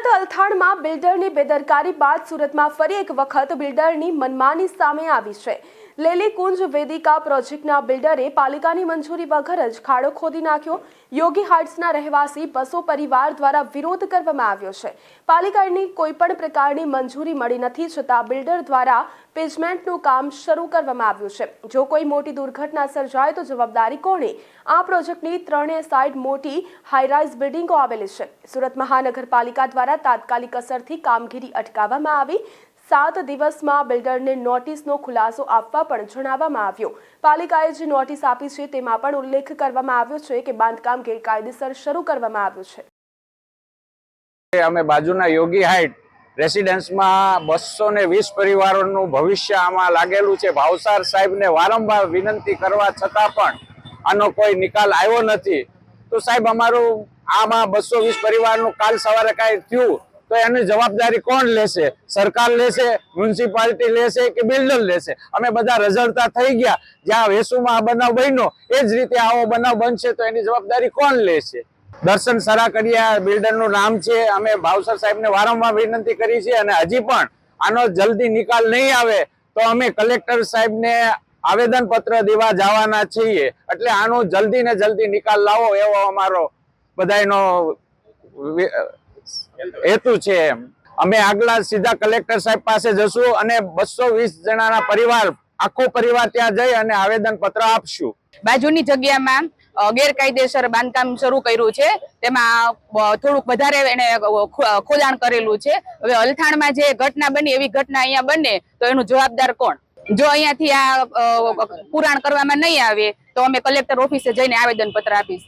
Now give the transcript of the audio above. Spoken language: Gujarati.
સુરત અલથાણમાં બિલ્ડરની બેદરકારી બાદ સુરતમાં ફરી એક વખત બિલ્ડરની મનમાની સામે આવી છે. લેલી કુંજ વેદિકા પ્રોજેક્ટના બિલ્ડરે પાલિકાની મંજૂરી વગર જ ખાડો ખોદી નાખ્યો. યોગી હાર્ટ્સના રહેવાસી બસો પરિવાર દ્વારા વિરોધ કરવામાં આવ્યો છે. પાલિકાની કોઈ પણ પ્રકારની મંજૂરી મળી નથી છતાં બિલ્ડર દ્વારા પેજમેન્ટનું કામ શરૂ કરવામાં આવ્યું છે. જો કોઈ મોટી દુર્ઘટના સર્જાય તો જવાબદારી કોણે? આ પ્રોજેક્ટની ત્રણેય સાઇડ મોટી હાઈરાઇઝ બિલ્ડિંગો આવેલી છે. સુરત મહાનગરપાલિકા દ્વારા તાત્કાલિક અસરથી કામગીરી અટકાવવામાં આવી. સાત દિવસમાં બિલ્ડરને નોટિસનો ખુલાસો આપવા પણ જણાવવામાં આવ્યો. પાલિકાએ જે નોટિસ આપી છે તેમાં પણ ઉલ્લેખ કરવામાં આવ્યો છે કે બાંધકામ ગેરકાયદેસર શરૂ કરવામાં આવ્યું છે. અમે બાજુના યોગી હાઇટ રેસિડેન્સમાં બસો ને વીસ પરિવારોનું ભવિષ્ય આમાં લાગેલું છે. ભાવસાર સાહેબને વારંવાર વિનંતી કરવા છતાં પણ આનો કોઈ નિકાલ આવ્યો નથી. તો સાહેબ, અમારું આમાં બસો વીસ પરિવારનું કાલ સવારે કાંઈ થયું તો એની જવાબદારી કોણ લેશે? સરકાર લેશે મ્યુનિસિપાલિટી લેશે કે બિલ્ડર લેશે? અમે બધા રઝળતા થઈ ગયા. જ્યાં વેસુમાં આ બનાવ બન્યો, એ જ રીતે આવો બનાવ બનશે તો એની જવાબદારી કોણ લેશે? દર્શન સરાકડિયા બિલ્ડરનું નામ છે. અમે ભાવસર સાહેબને વારંવાર વિનંતી કરી છે અને હજી પણ આનો જલ્દી નિકાલ નહીં આવે તો અમે કલેક્ટર સાહેબને આવેદન પત્ર દેવા જવાના છીએ. એટલે આનો જલ્દી ને જલ્દી નિકાલ લાવો એવો અમારો બધાનો હેતુ છે અમે આગલા સીધા કલેક્ટર સાહેબ પાસે જશું અને બસો વીસ જણાના પરિવાર, આખો પરિવાર ત્યાં જઈ અને આવેદન પત્ર આપશું. બાજુની જગ્યામાં ગેરકાયદેસર બાંધકામ શરૂ કર્યું છે. તેમાં થોડુંક વધારે એને ખોદાણ કરેલું છે. હવે અલથાણમાં જે ઘટના બની, એવી ઘટના અહીંયા બને, તો એનું જવાબદાર કોણ? જો અહીંયાથી આ પુરાણ કરવામાં નહીં આવે, તો અમે કલેક્ટર ઓફિસે જઈને આવેદન પત્ર આપીશ.